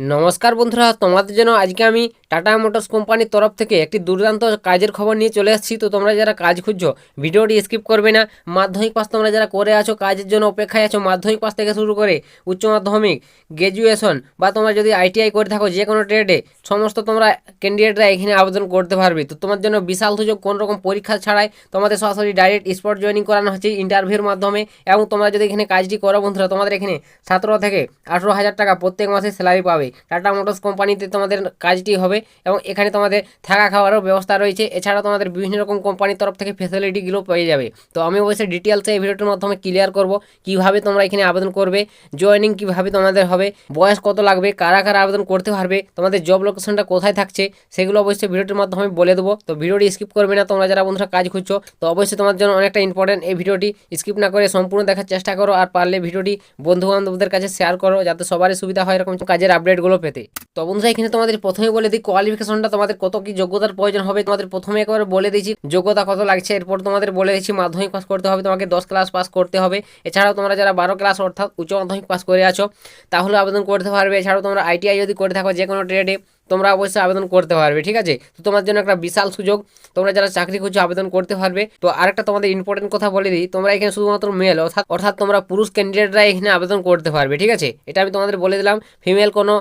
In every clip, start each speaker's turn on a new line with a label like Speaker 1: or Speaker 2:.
Speaker 1: নমস্কার বন্ধুরা, তোমাদের জন্য আজকে আমি টাটা মোটরস কোম্পানির তরফ থেকে একটি দুর্দান্ত কাজের খবর নিয়ে চলে এসেছি। তো তোমরা যারা কাজ খুঁজছো, ভিডিওটি স্কিপ করবে না। মাধ্যমিক পাস তোমরা যারা করে আছো, কাজের জন্য অপেক্ষায় আছো, মাধ্যমিক পাস থেকে শুরু করে উচ্চ মাধ্যমিক গ্র্যাজুয়েশন বা তোমরা যদি আইটিআই করে থাকো, যে কোনো ট্রেডে সমস্ত তোমরা ক্যান্ডিডেটরা এখানে আবেদন করতে পারবে। তো তোমার জন্য বিশাল সুযোগ কোনো রকম পরীক্ষা ছাড়াই তোমাদের সরাসরি ডাইরেক্ট স্পট জয়েনিং করানো হচ্ছে ইন্টারভিউর মাধ্যমে। এবং তোমরা যদি এখানে কাজটি করো বন্ধুরা, তোমাদের এখানে সতেরো থেকে আঠেরো হাজার টাকা প্রত্যেক মাসে স্যালারি পাবে। টাটা মোটরস কোম্পানিতে তোমাদের কাজটি হবে এবং এখানে তোমাদের থাকা খাওয়ারও ব্যবস্থা রয়েছে। এছাড়া তোমাদের বিভিন্ন রকম কোম্পানির তরফ থেকে ফেসিলিটিগুলো পেয়ে যাবে। তো আমি অবশ্যই ডিটেলসে এই ভিডিওটির মাধ্যমে ক্লিয়ার করব। কীভাবে তোমরা এখানে আবেদন করবে জয়েনিং কীভাবে তোমাদের হবে, বয়স কত লাগবে, কারা কারা আবেদন করতে পারবে, তোমাদের জব লোকেশনটা কোথায় থাকছে, সেগুলো অবশ্যই ভিডিওটির মাধ্যমে বলে দেবো। তো ভিডিওটি স্কিপ করবে না, তোমরা যারা বন্ধুরা কাজ খুঁজছো, তো অবশ্যই তোমার জন্য অনেকটা ইম্পর্টেন্ট এই ভিডিওটি স্কিপ না করে সম্পূর্ণ দেখার চেষ্টা করো, আর পারলে ভিডিওটি বন্ধু বান্ধবদের কাছে শেয়ার করো, যাতে সবারই সুবিধা হয়, এরকম কাজের আপডেটগুলো পেতে। তো বন্ধুরা, এখানে তোমাদের প্রথমে বলে দিই কোয়ালিফিকেশনটা তোমাদের কত কি যোগ্যতার প্রয়োজন হবে, তোমাদের প্রথমে একবার বলে দিয়েছি, যোগ্যতা কত লাগছে, এরপর তোমাদের বলে দিচ্ছি মাধ্যমিক পাস করতে হবে, তোমাকে দশ ক্লাস পাস করতে হবে। এছাড়াও তোমরা যারা বারো ক্লাস অর্থাৎ উচ্চ মাধ্যমিক পাস করে আছো, তাহলে আবেদন করতে পারবে। এছাড়াও তোমরা আইটিআই যদি করে থাকো যে কোনো ট্রেডে তোমরা অবশ্যই আবেদন করতে পারবে, ঠিক আছে? তো তোমার জন্য একটা বিশাল সুযোগ। তোমরা যারা চাকরি খুঁজছো, আবেদন করতে পারবে। তো আরেকটা তোমাদের ইম্পর্টেন্ট কথা বলে দিই, তোমরা এখানে শুধুমাত্র মেল অর্থাৎ অর্থাৎ তোমরা পুরুষ ক্যান্ডিডেটরা এখানে আবেদন করতে পারবে, ঠিক আছে? এটা আমি তোমাদের বলে দিলাম ফিমেল কোনো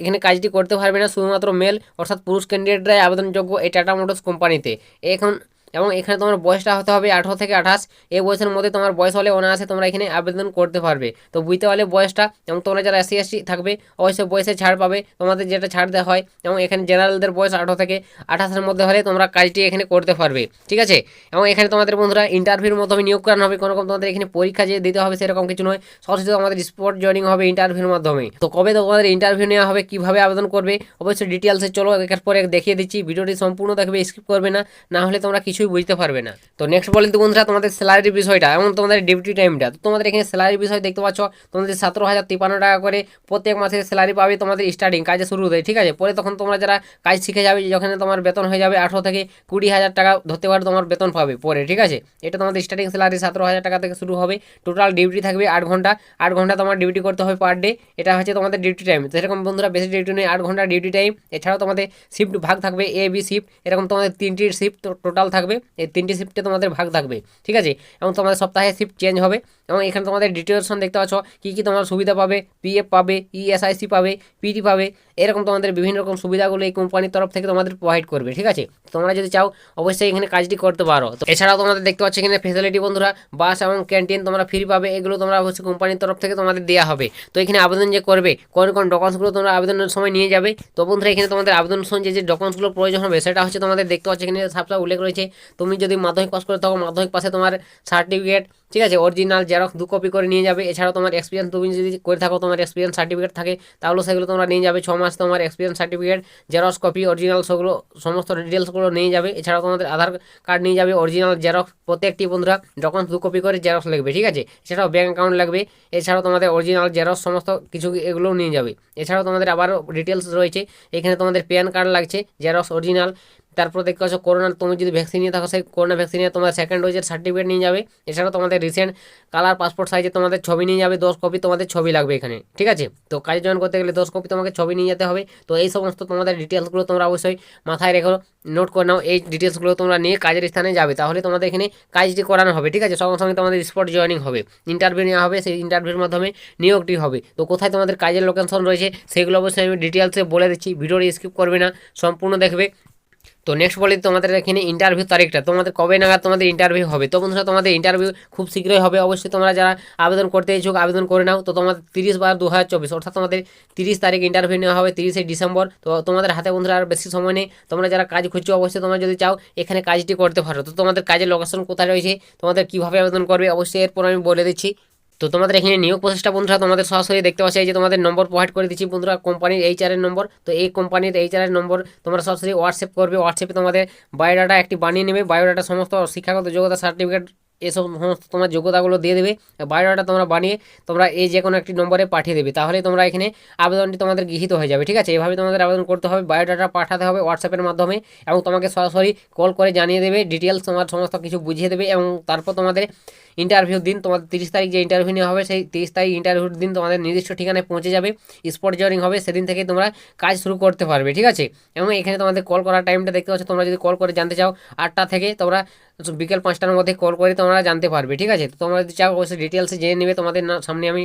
Speaker 1: এখানে কাজটি করতে পারবে না, শুধুমাত্র মেল অর্থাৎ পুরুষ ক্যান্ডিডেটরাই আবেদনযোগ্য এই টাটা মোটরস কোম্পানিতে এখন এবং এখানে তোমার বয়সটা হতে হবে আঠারো থেকে আঠাশ। এই বয়সের মধ্যে তোমার বয়স হলে অনায়াসে তোমরা এখানে আবেদন করতে পারবে। তো বুঝতে পারলে বয়সটা এবং তোমরা যারা এসসি এসটি থাকবে, অবশ্যই বয়সে ছাড় পাবে। তোমাদের যেটা ছাড় দেওয়া হয় এবং এখানে জেনারেলদের বয়স আঠারো থেকে আঠাশের মধ্যে হলে তোমরা কাজটি এখানে করতে পারবে। ঠিক আছে? এবং এখানে তোমাদের বন্ধুরা ইন্টারভিউর মাধ্যমে নিয়োগ করানো হবে। কোনো রকম তোমাদের এখানে পরীক্ষা যে দিতে হবে সেরকম কিছু নয়। সরাসরি আমাদের স্পট জয়েনিং হবে ইন্টারভিউর মাধ্যমে। তো কবে তোমাদের ইন্টারভিউ নেওয়া হবে, কীভাবে আবেদন করবে, অবশ্যই ডিটেলসে চলো। একের পরে দেখিয়ে দিচ্ছি। ভিডিওটি সম্পূর্ণ দেখবে স্কিপ করবে না। না হলে তোমরা কিছুই বুঝতে পারবে না। তো নেক্সট বলেন তো বন্ধুরা, তোমাদের স্যালারির বিষয়টা, এবং তোমাদের ডিউটি টাইমটা তো তোমাদের এখানে স্যালারির বিষয় দেখতে পাচ্ছ, তোমাদের সতেরো হাজার তিপ্পান্ন টাকা করে প্রত্যেক মাসে স্যালারি পাবে তোমাদের স্টার্টিং কাজে শুরু হতে ঠিক আছে? পরে তখন তোমরা যারা কাজ শিখে যাবে যখন তোমার বেতন হয়ে যাবে আঠেরো থেকে কুড়ি হাজার টাকা ধরতে পারে তোমার বেতন পাবে পরে, ঠিক আছে? এটা তোমাদের স্টার্টিং স্যালারি সতেরো হাজার টাকা থেকে শুরু হবে টোটাল ডিউটি থাকবে আট ঘণ্টা আট ঘণ্টা তোমার ডিউটি করতে হবে পার ডে এটা হচ্ছে তোমাদের ডিউটি টাইম তো সেরকম বন্ধুরা বেশি ডিউটি নেই আট ঘণ্টা ডিউটি টাইম এছাড়াও তোমাদের শিফট ভাগ থাকবে এ বি শিফট এরকম তোমাদের তিনটি শিফট টোটাল থাকবে এই তিনটি শিফটে তোমাদের ভাগ থাকবে, ঠিক আছে? এবং তোমাদের সপ্তাহে শিফট চেঞ্জ হবে, এবং এখানে তোমাদের ডিটেলসন দেখতে পাচ্ছ, কী কী তোমার সুবিধা পাবে পিএফ পাবে ইএসআইসি পাবে পিটি পাবে, এরকম তোমাদের বিভিন্ন রকম সুবিধাগুলো এই কোম্পানির তরফ থেকে তোমাদের প্রোভাইড করবে, ঠিক আছে? তোমরা যদি চাও, অবশ্যই এখানে কাজটি করতে পারো। তো এছাড়াও তোমাদের দেখতে পাচ্ছ এখানে ফেসিলিটি বন্ধুরা বাস এবং ক্যান্টিন তোমরা ফ্রি পাবে, এগুলো তোমরা অবশ্যই কোম্পানির তরফ থেকে তোমাদের দেওয়া হবে। তো এখানে আবেদন যে করবে, কোন কোন ডকুমেন্টসগুলো তোমরা আবেদনের সময় নিয়ে যাবে, তো বন্ধুরা এখানে তোমাদের আবেদন সময় যে ডকুমেন্টসগুলো প্রয়োজন হবে, সেটা হচ্ছে তোমাদের দেখতে পাচ্ছ এখানে সাবসা উল্লেখ রয়েছে তুমি যদি মাধ্যমিক পাস করে থাকো মাধ্যমিক পাশে তোমার সার্টিফিকেট ঠিক আছে? অরিজিনাল জেরক্স দু কপি করে নিয়ে যাবে। এছাড়াও তোমার এক্সপিরিয়েন্স তুমি যদি করে থাকো, তোমার এক্সপিরিয়েন্স সার্টিফিকেট থাকে তাহলে সেগুলো তোমরা নিয়ে যাবে। ছ মাস তোমার experience certificate xerox copy original সেগুলো, সমস্ত ডিটেলসগুলো নিয়ে যাবে। এছাড়াও তোমাদের আধার কার্ড নিয়ে যাবে অরিজিনাল জেরক্স প্রত্যেকটি বন্ধুরা ডকুমেন্টস দু কপি করে জেরক্স লাগবে ঠিক আছে? এছাড়াও ব্যাঙ্ক অ্যাকাউন্ট লাগবে। এছাড়াও তোমাদের অরিজিনাল জেরক্স সমস্ত কিছু এগুলোও নিয়ে যাবে। এছাড়াও তোমাদের আবারও ডিটেলস রয়েছে। এখানে তোমাদের প্যান কার্ড লাগছে জেরক্স অরিজিনাল তারপর দেখতে পাচ্ছ করোনা তুমি যদি ভ্যাকসিন নিয়ে থাকো, সেই করোনা ভ্যাকসিন নিয়ে তোমার সেকেন্ড ডোজের সার্টিফিকেট নিয়ে যাবে। এছাড়াও তোমাদের রিসেন্ট কালার পাসপোর্ট সাইজে তোমাদের ছবি নিয়ে যাবে, দশ কপি তোমাদের ছবি লাগবে এখানে, ঠিক আছে? তো কাজে জয়েন করতে গেলে দশ কপি তোমাকে ছবি নিয়ে যেতে হবে। তো এই সমস্ত তোমাদের ডিটেলসগুলো তোমরা অবশ্যই মাথায় রেখো নোট করে নাও, এই ডিটেলসগুলো তোমরা নিয়ে কাজের স্থানে যাবে। তাহলে তোমাদের এখানে কাজটি করানো হবে, ঠিক আছে? সঙ্গে সঙ্গে তোমাদের স্পট জয়েনিং হবে ইন্টারভিউ নেওয়া হবে, সেই ইন্টারভিউর মাধ্যমে নিয়োগটি হবে। তো কোথায় তোমাদের কাজের লোকেশন রয়েছে, সেগুলো অবশ্যই আমি ডিটেলসে বলে দিচ্ছি, ভিডিওটি স্কিপ করবে না, সম্পূর্ণ দেখবে। তো নেক্সট বলি তোমাদের এখানে ইন্টারভিউ তারিখটা। তোমাদের কবে নাগাদ তোমাদের ইন্টারভিউ হবে? তো বন্ধুরা, তোমাদের ইন্টারভিউ খুব শীঘ্রই হবে। অবশ্যই তোমরা যারা আবেদন করতে ইচ্ছুক আবেদন করে নাও। তো তোমাদের তিরিশ বার দু হাজার চব্বিশ, অর্থাৎ তোমাদের তিরিশ তারিখ ইন্টারভিউ নেওয়া হবে তিরিশে ডিসেম্বর। তো তোমাদের হাতে বন্ধুরা আর বেশি সময় নেই। তোমরা যারা কাজ খুঁজছো, অবশ্যই তোমরা যদি চাও, এখানে কাজটি করতে পারো। তো তোমাদের কাজের লোকেশন কোথায় রয়েছে? তোমাদের কীভাবে আবেদন করবে? অবশ্যই এরপর আমি বলে দিচ্ছি। তো তোমাদের এখানে নিয়োগ প্রসেসটা বন্ধুরা, তোমাদের সরাসরি দেখতে পাচ্ছি এই যে তোমাদের নম্বর প্রোভাইড করে দিচ্ছি বন্ধুরা কোম্পানির এইচআর এর নম্বর। তো এই কোম্পানির এইচআর এর নম্বর তোমরা সরাসরি হোয়াটসঅ্যাপ করবে হোয়াটসঅ্যাপে তোমাদের বায়োডাটা একটি বানিয়ে নেবে বায়োডাটা সমস্ত শিক্ষাগত যোগ্যতা সার্টিফিকেট এসব সমস্ত তোমার যোগ্যতাগুলো দিয়ে দেবে বায়োডাটা তোমরা বানিয়ে তোমরা এই যে কোনো একটি নম্বরে পাঠিয়ে দেবে। তাহলে তোমরা এখানে আবেদনটি তোমাদের গৃহীত হয়ে যাবে, ঠিক আছে? এভাবে তোমাদের আবেদন করতে হবে বায়োডাটা পাঠাতে হবে হোয়াটসঅ্যাপের মাধ্যমে এবং তোমাকে সরাসরি কল করে জানিয়ে দেবে ডিটেলস তোমার সমস্ত কিছু বুঝিয়ে দেবে এবং তারপর তোমাদের ইন্টারভিউ দিন, তোমাদের তিরিশ তারিখ যে ইন্টারভিউ নেওয়া হবে, সেই তিরিশ তারিখ ইন্টারভিউর দিন তোমাদের নির্দিষ্ট ঠিকানায় পৌঁছে যাবে। স্পট জয়নিং হবে, সেদিন থেকে তোমরা কাজ শুরু করতে পারবে, ঠিক আছে? এবং এখানে তোমাদের কল করার টাইমটা দেখতে পাচ্ছ, তোমরা যদি কল করে জানতে চাও, আটটা থেকে তোমরা বিকেল পাঁচটার মধ্যে কল করে তোমরা জানতে পারবে, ঠিক আছে? তোমরা যদি চাও, অবশ্যই ডিটেলসে জেনে নেবে, তোমাদের সামনে আমি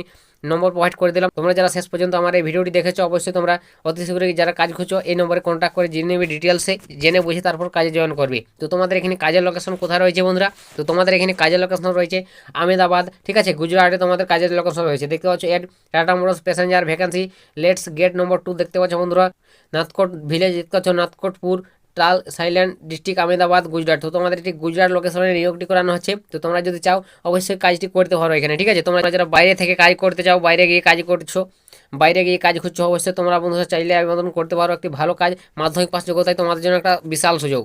Speaker 1: নম্বর প্রোভাইড করে দিলাম। তোমরা যারা শেষ পর্যন্ত আমার এই ভিডিওটি দেখেছ, অবশ্যই তোমরা অতি শীঘ্রই যারা কাজ খুঁজছো, এই নম্বরে কন্ট্যাক্ট করে জেনে নেবে ডিটেলসে জেনে বুঝে তারপর কাজে জয়েন করবে। তো তোমাদের এখানে কাজের লোকেশন কোথায় রয়েছে বন্ধুরা? তো তোমাদের এখানে কাজের লোকেশন রয়েছে আহমেদাবাদ, ঠিক আছে? গুজরাটে তোমাদের কাজের লোকেশন রয়েছে। দেখতে পাচ্ছ এর Tata motors passenger vacancy let's get number two দেখতে পাচ্ছ বন্ধুরা। নাথকোট ভিলেজ দেখতে পাচ্ছ, নাথকোটপুর টাল সাইল্যান্ড, ডিস্ট্রিক্ট আহমেদাবাদ, গুজরাট। তো তোমাদের এটি গুজরাট লোকেশনে নিয়োগটি করানো হচ্ছে। তো তোমরা যদি চাও, অবশ্যই কাজটি করতে পারো এখানে, ঠিক আছে? তোমরা যারা বাইরে থেকে কাজ করতে চাও, বাইরে গিয়ে কাজ করছ, বাইরে গিয়ে কাজ খুঁজছো, অবশ্যই তোমরা বন্ধুরা চাইলে আবেদন করতে পারো। একটি ভালো কাজ, মাধ্যমিক পাস যোগ্যতায় তোমাদের জন্য একটা বিশাল সুযোগ।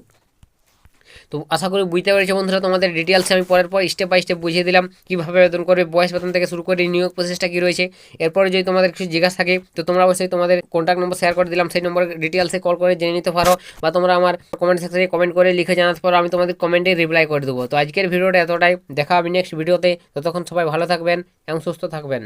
Speaker 1: তো আশা করি বুঝতে পেরেছ বন্ধুরা, তোমাদের ডিটেলসে আমি পরের পর স্টেপ বাই স্টেপ বুঝিয়ে দিলাম, কীভাবে আবেদন করবে, বয়স বেতন থেকে শুরু করে নিয়োগ প্রসেসটা কী রয়েছে। এরপরে যদি তোমাদের কিছু জিজ্ঞাসা থাকে, তো তোমরা অবশ্যই তোমাদের কন্ট্যাক্ট নম্বর শেয়ার করে দিলাম, সেই নম্বরে ডিটেলসে কল করে জেনে নিতে পারো, বা তোমরা আমার কমেন্ট সেকশনে কমেন্ট করে লিখে জানাতে পারো, আমি তোমাদের কমেন্টে রিপ্লাই করে দেবো। তো আজকের ভিডিওটা এতটাই, দেখা হবে নেক্সট ভিডিওতে ততক্ষণ সবাই ভালো থাকবেন এবং সুস্থ থাকবেন।